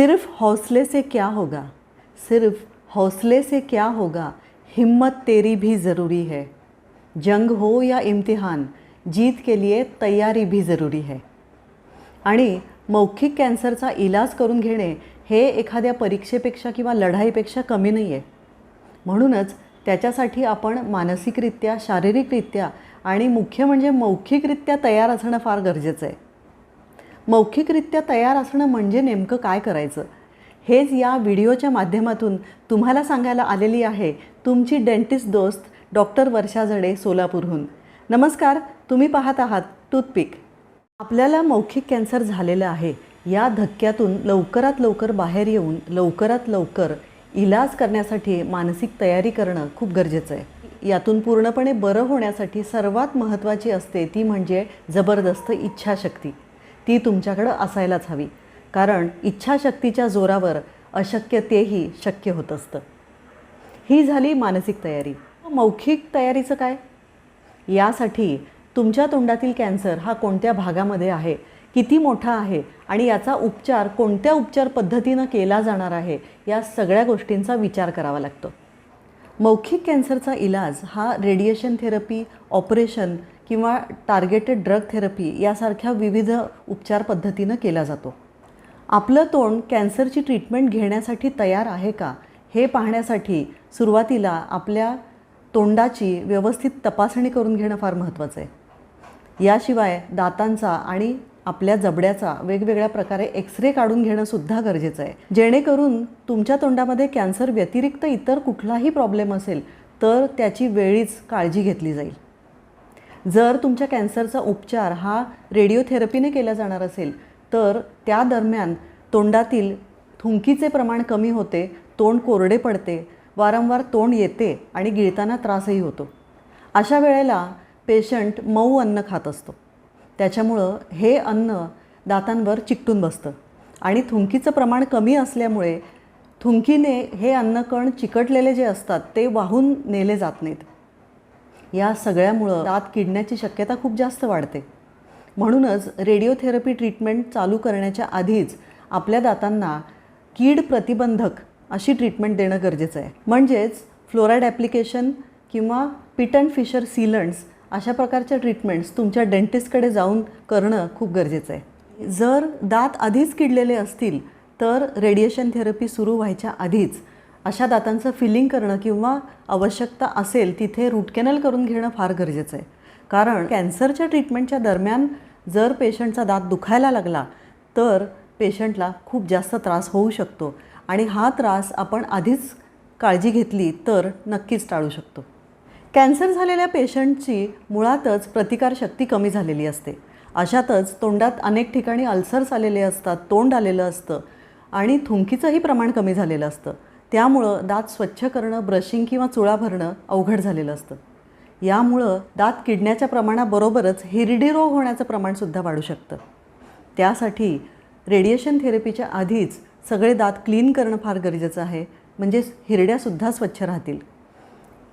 सिर्फ हौसले से क्या होगा? सिर्फ हौसले से क्या होगा? हिम्मत तेरी भी ज़रूरी है। जंग हो या इम्तिहान जीत के लिए तयारी भी ज़रूरी है। आणि मौखिक कॅन्सरचा इलाज करून घेणे हे एखाद्या परीक्षेपेक्षा किंवा लढाईपेक्षा कमी नाही आहे म्हणूनच त्याच्यासाठी आपण मानसिकरित्या शारीरिकरित्या आणि मुख्य म्हणजे मौखिकरित्या तयार असणं फार गरजेचं आहे. मौखिकरित्या तयार असणं म्हणजे नेमकं काय करायचं? हेच या व्हिडिओच्या माध्यमातून तुम्हाला सांगायला आलेली आहे तुमची डेंटिस्ट दोस्त डॉक्टर वर्षा झडे सोलापूरहून. नमस्कार तुम्ही पाहत आहात टूथपिक. आपल्याला मौखिक कॅन्सर झालेलं आहे. या धक्क्यातून लवकरात लवकर बाहेर येऊन लवकरात लवकर इलाज करण्यासाठी मानसिक तयारी करणं खूप गरजेचं आहे. यातून पूर्णपणे बरं होण्यासाठी सर्वात महत्त्वाची असते ती म्हणजे जबरदस्त इच्छाशक्ती. ती तुमच्याकडं असायलाच हवी. कारण इच्छाशक्तीच्या जोरावर अशक्य तेही शक्य होत असतं. ही झाली मानसिक तयारी. मौखिक तयारीचं काय? यासाठी तुमच्या तोंडातील कॅन्सर हा कोणत्या भागामध्ये आहे? किती मोठा आहे? आणि याचा उपचार कोणत्या उपचार पद्धतीनं केला जाणार आहे? या सगळ्या गोष्टींचा विचार करावा लागतो. मौखिक कॅन्सरचा इलाज हा रेडिएशन थेरपी ऑपरेशन किंवा टार्गेटेड ड्रग थेरपी यासारख्या विविध उपचार पद्धतीनं केला जातो. आपलं तोंड कॅन्सरची ट्रीटमेंट घेण्यासाठी तयार आहे का? हे पाहण्यासाठी सुरुवातीला आपल्या तोंडाची व्यवस्थित तपासणी करून घेणं फार महत्त्वाचं आहे. याशिवाय दातांचा आणि आपल्या जबड्याचा वेगवेगळ्या प्रकारे एक्सरे काढून घेणंसुद्धा गरजेचं आहे. जेणेकरून तुमच्या तोंडामध्ये कॅन्सर व्यतिरिक्त इतर कुठलाही प्रॉब्लेम असेल तर त्याची वेळीच काळजी घेतली जाईल. जर तुमच्या कॅन्सरचा उपचार हा रेडिओथेरपीने केला जाणार असेल तर त्या दरम्यान तोंडातील थुंकीचे प्रमाण कमी होते तोंड कोरडे पडते वारंवार तोंड येते आणि गिळताना त्रासही होतो. अशा वेळेला पेशंट मऊ अन्न खात असतो. त्याच्यामुळं हे अन्न दातांवर चिकटून बसतं आणि थुंकीचं प्रमाण कमी असल्यामुळे थुंकीने हे अन्नकण चिकटलेले जे असतात ते वाहून नेले जात नाहीत. या सगळ्यामुळं दात किडण्याची शक्यता खूप जास्त वाढते. म्हणूनच रेडिओथेरपी ट्रीटमेंट चालू करण्याच्या आधीच आपल्या दातांना कीड प्रतिबंधक अशी ट्रीटमेंट देणं गरजेचं आहे. म्हणजेच फ्लोराईड ॲप्लिकेशन किंवा पिट अँड फिशर सीलंट्स अशा प्रकारच्या ट्रीटमेंट्स तुमच्या डेंटिस्टकडे जाऊन करणं खूप गरजेचं आहे. जर दात आधीच किडलेले असतील तर रेडिएशन थेरपी सुरू व्हायच्या आधीच अशा दातांचं फिलिंग करणं किंवा आवश्यकता असेल तिथे रूट कॅनल करून घेणं फार गरजेचं आहे. कारण कॅन्सरच्या ट्रीटमेंटच्या दरम्यान जर पेशंटचा दात दुखायला लागला तर पेशंटला खूप जास्त त्रास होऊ शकतो. आणि हा त्रास आपण आधीच काळजी घेतली तर नक्कीच टाळू शकतो. कॅन्सर झालेल्या पेशंटची मुळातच प्रतिकारशक्ती कमी झालेली असते. अशातच तोंडात अनेक ठिकाणी अल्सर्स आलेले असतात तोंड आलेलं असतं आणि थुंकीचंही प्रमाण कमी झालेलं असतं. त्यामुळं दात स्वच्छ करणं ब्रशिंग किंवा चुळा भरणं अवघड झालेलं असतं. यामुळं दात किडण्याच्या प्रमाणाबरोबरच हिरडी रोग होण्याचं प्रमाणसुद्धा वाढू शकतं. त्यासाठी रेडिएशन थेरपीच्या आधीच सगळे दात क्लीन करणं फार गरजेचं आहे. म्हणजे हिरड्यासुद्धा स्वच्छ राहतील.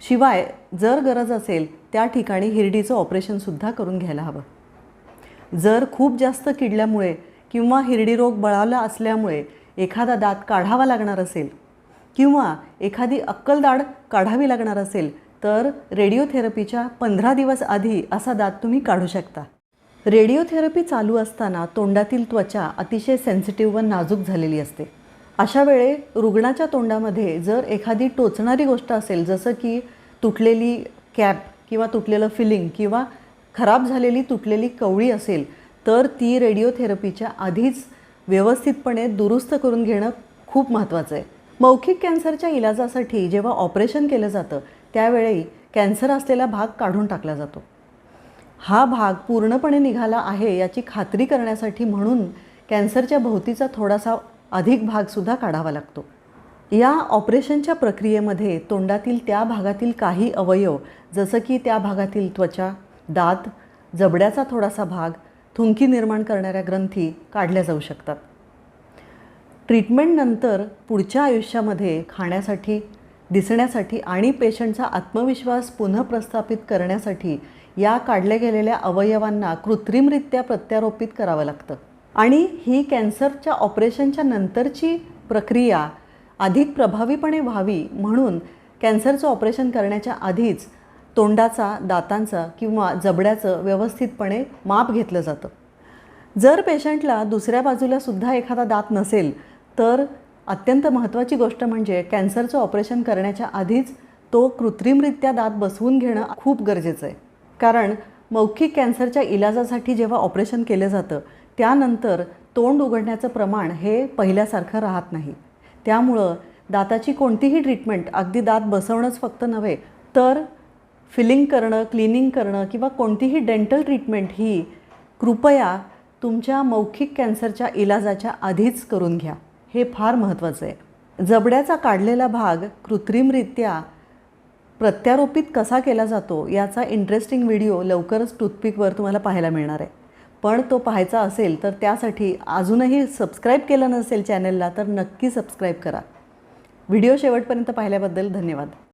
शिवाय जर गरज असेल त्या ठिकाणी हिरडीचं ऑपरेशनसुद्धा करून घ्यायला हवं. जर खूप जास्त किडल्यामुळे किंवा हिरडी रोग बळावला असल्यामुळे एखादा दात काढावा लागणार असेल किंवा एखादी अक्कलदाड काढावी लागणार असेल तर रेडिओथेरपीच्या पंधरा दिवस आधी असा दात तुम्ही काढू शकता. रेडिओथेरपी चालू असताना तोंडातील त्वचा अतिशय सेन्सिटिव्ह व नाजूक झालेली असते. अशा वेळे रुग्णाच्या तोंडामध्ये जर एखादी टोचणारी गोष्ट असेल जसं की तुटलेली कॅप किंवा तुटलेलं फिलिंग किंवा खराब झालेली तुटलेली कवळी असेल तर ती रेडिओथेरपीच्या आधीच व्यवस्थितपणे दुरुस्त करून घेणं खूप महत्त्वाचं आहे. मौखिक कॅन्सरच्या इलाजासाठी जेव्हा ऑपरेशन केलं जातं त्यावेळी कॅन्सर असलेला भाग काढून टाकला जातो. हा भाग पूर्णपणे निघाला आहे याची खात्री करण्यासाठी म्हणून कॅन्सरच्या भोवतीचा थोडासा अधिक भागसुद्धा काढावा लागतो. या ऑपरेशनच्या प्रक्रियेमध्ये तोंडातील त्या भागातील काही अवयव जसं की त्या भागातील त्वचा दात जबड्याचा थोडासा भाग थुंकी निर्माण करणाऱ्या ग्रंथी काढल्या जाऊ शकतात. ट्रीटमेंटनंतर पुढच्या आयुष्यामध्ये खाण्यासाठी दिसण्यासाठी आणि पेशंटचा आत्मविश्वास पुनःप्रस्थापित करण्यासाठी या काढल्या गेलेल्या अवयवांना कृत्रिमरित्या प्रत्यारोपित करावं लागतं. आणि ही कॅन्सरच्या ऑपरेशनच्या नंतरची प्रक्रिया अधिक प्रभावीपणे व्हावी म्हणून कॅन्सरचं ऑपरेशन करण्याच्या आधीच तोंडाचा दातांचा किंवा जबड्याचं व्यवस्थितपणे माप घेतलं जातं. जर पेशंटला दुसऱ्या बाजूला सुद्धा एखादा दात नसेल तर अत्यंत महत्त्वाची गोष्ट म्हणजे कॅन्सरचं ऑपरेशन करण्याच्या आधीच तो कृत्रिमरित्या दात बसवून घेणं खूप गरजेचं आहे. कारण मौखिक कॅन्सरच्या इलाजासाठी जेव्हा ऑपरेशन केलं जातं त्यानंतर तोंड उघडण्याचं प्रमाण हे पहिल्यासारखं राहत नाही. त्यामुळं दाताची कोणतीही ट्रीटमेंट अगदी दात बसवणंच फक्त नव्हे तर फिलिंग करणं क्लिनिंग करणं किंवा कोणतीही डेंटल ट्रीटमेंट ही कृपया तुमच्या मौखिक कॅन्सरच्या इलाजाच्या आधीच करून घ्या. हे फार महत्त्वाचं आहे. जबड्याचा काढलेला भाग कृत्रिमरित्या प्रत्यारोपित कसा केला जातो याचा इंटरेस्टिंग व्हिडिओ लवकरच टूथपिकवर तुम्हाला पाहायला मिळणार आहे. पण तो पाहायचा असेल तर त्यासाठी अजूनही सबस्क्राईब केलं नसेल चॅनलला तर नक्की सबस्क्राईब करा. व्हिडिओ शेवटपर्यंत पाहिल्याबद्दल धन्यवाद.